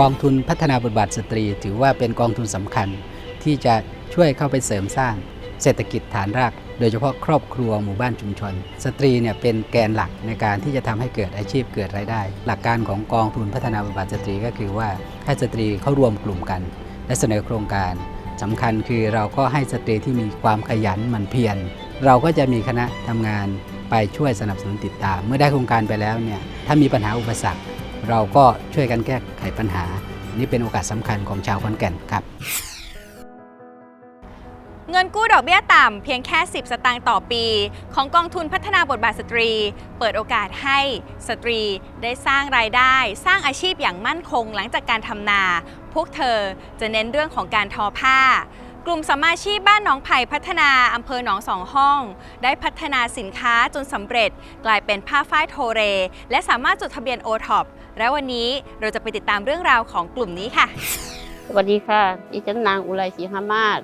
กองทุนพัฒนาบทบาทสตรี ถือว่าเป็นกองทุนสำคัญ ที่จะช่วยเข้าไปเสริมสร้าง เศรษฐกิจฐานราก โดยเฉพาะครอบครัวหมู่บ้านชุมชน สตรีเนี่ยเป็นแกนหลักในการที่จะทำให้เกิดอาชีพเกิดรายได้ หลักการของกองทุนพัฒนาบทบาทสตรีก็คือว่าให้สตรีเข้ารวมกลุ่มกัน และเสนอโครงการสำคัญคือเราก็ให้สตรีที่มีความขยันหมั่นเพียรเราก็จะมีคณะทำงานไปช่วยสนับสนุนติดตาม เมื่อได้โครงการไปแล้วเนี่ยถ้ามีปัญหาอุปสรรค เราก็ช่วยกันแก้ไขปัญหา นี่เป็นโอกาสสำคัญของชาวขอนแก่นครับ เงินกู้ดอกเบี้ยต่ำเพียงแค่ 10 สตางค์ต่อปี ของกองทุนพัฒนาบทบาทสตรี เปิดโอกาสให้สตรีได้สร้างรายได้ สร้างอาชีพอย่างมั่นคงหลังจากการทำนา พวกเธอจะเน้นเรื่องของการทอผ้ากลุ่มสมาชีพบ้านหนองไผ่พัฒนาอำเภอหนองสองห้อง ได้พัฒนาสินค้าจนสำเร็จ กลายเป็นผ้าฝ้ายโทเร และสามารถจดทะเบียนโอท็อป และวันนี้เราจะไปติดตามเรื่องราวของกลุ่มนี้ค่ะ สวัสดีค่ะ ดิฉันนางอุไรศรีหามาศ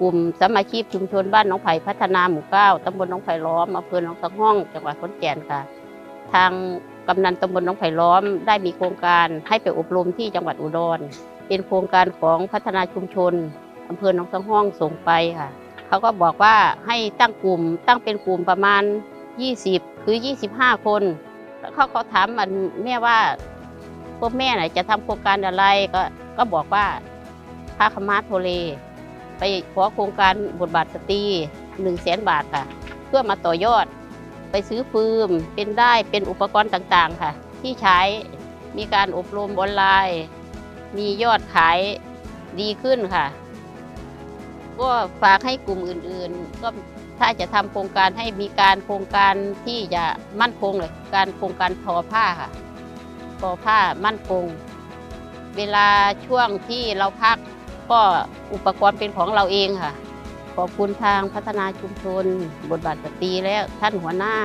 กลุ่มสามาชีพชุมชนบ้านหน้องไผ่พัฒนาหมู่เก้าตำบลหน้องไผ่ล้อมอำเภอหนองสังห้อง จังหวัดขอนแก่นค่ะ ทางกำนันตำบลหน้องไผ่ล้อมได้มีโครงการให้ไปอบรมที่จังหวัดอุดร เป็นโครงการของพัฒนาชุมชนอำเภอหนองสังห้องส่งไปค่ะ เขาก็บอกว่าให้ตั้งกลุ่มตั้งเป็นกลุ่มประมาณ 20 คือ 25 คน แล้วเขาเขาถามมันแม่ว่าพวกแม่น่ะจะทำโครงการอะไรก็ก็บอกว่าพาขาวมาโทเล ไปขอโครงการบทบาทสตรีหนึ่งแสนบาทค่ะ เพื่อมาต่อยอด ไปซื้อฟืมเป็นได้เป็นอุปกรณ์ต่างๆค่ะ ที่ใช้มีการอบรมออนไลน์ มียอดขายดีขึ้นค่ะ ก็ฝากให้กลุ่มอื่นๆ ก็ถ้าจะทำโครงการให้มีการโครงการที่จะมั่นคงเลยการโครงการทอผ้าค่ะทอผ้ามั่นคง เวลาช่วงที่เราพักก็อุปกรณ์เป็นของเราเองค่ะ ขอบคุณทางพัฒนาชุมชน บทบาทสตรีและท่านหัวหน้า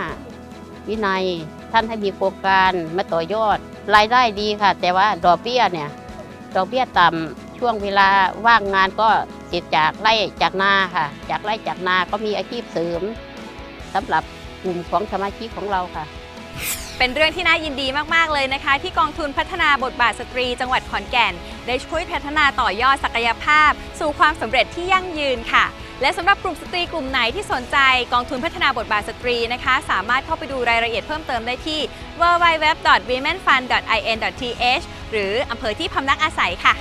วินัยท่านให้มีโครงการมาต่อยอด รายได้ดีค่ะ แต่ว่าดอกเบี้ยเนี่ยดอกเบี้ยต่ำช่วงเวลาว่างงานก็ เสร็จจากไร่จากนาค่ะ จากไร่จากนาก็มีอาชีพเสริมสำหรับกลุ่มของสมาชิกของเราค่ะ เป็นเรื่องที่น่ายินดีมาก ๆ เลยนะคะ ที่กองทุนพัฒนาบทบาทสตรี จังหวัดขอนแก่น ได้ช่วยพัฒนาต่อยอดศักยภาพ สู่ความสำเร็จที่ยั่งยืนค่ะและสำหรับกลุ่มสตรีกลุ่มไหนที่สนใจกองทุนพัฒนาบทบาทสตรีนะคะ สามารถเข้าไปดูรายละเอียดเพิ่มเติมได้ที่ www.womenfund.in.th หรืออำเภอที่พำนักอาศัยค่ะ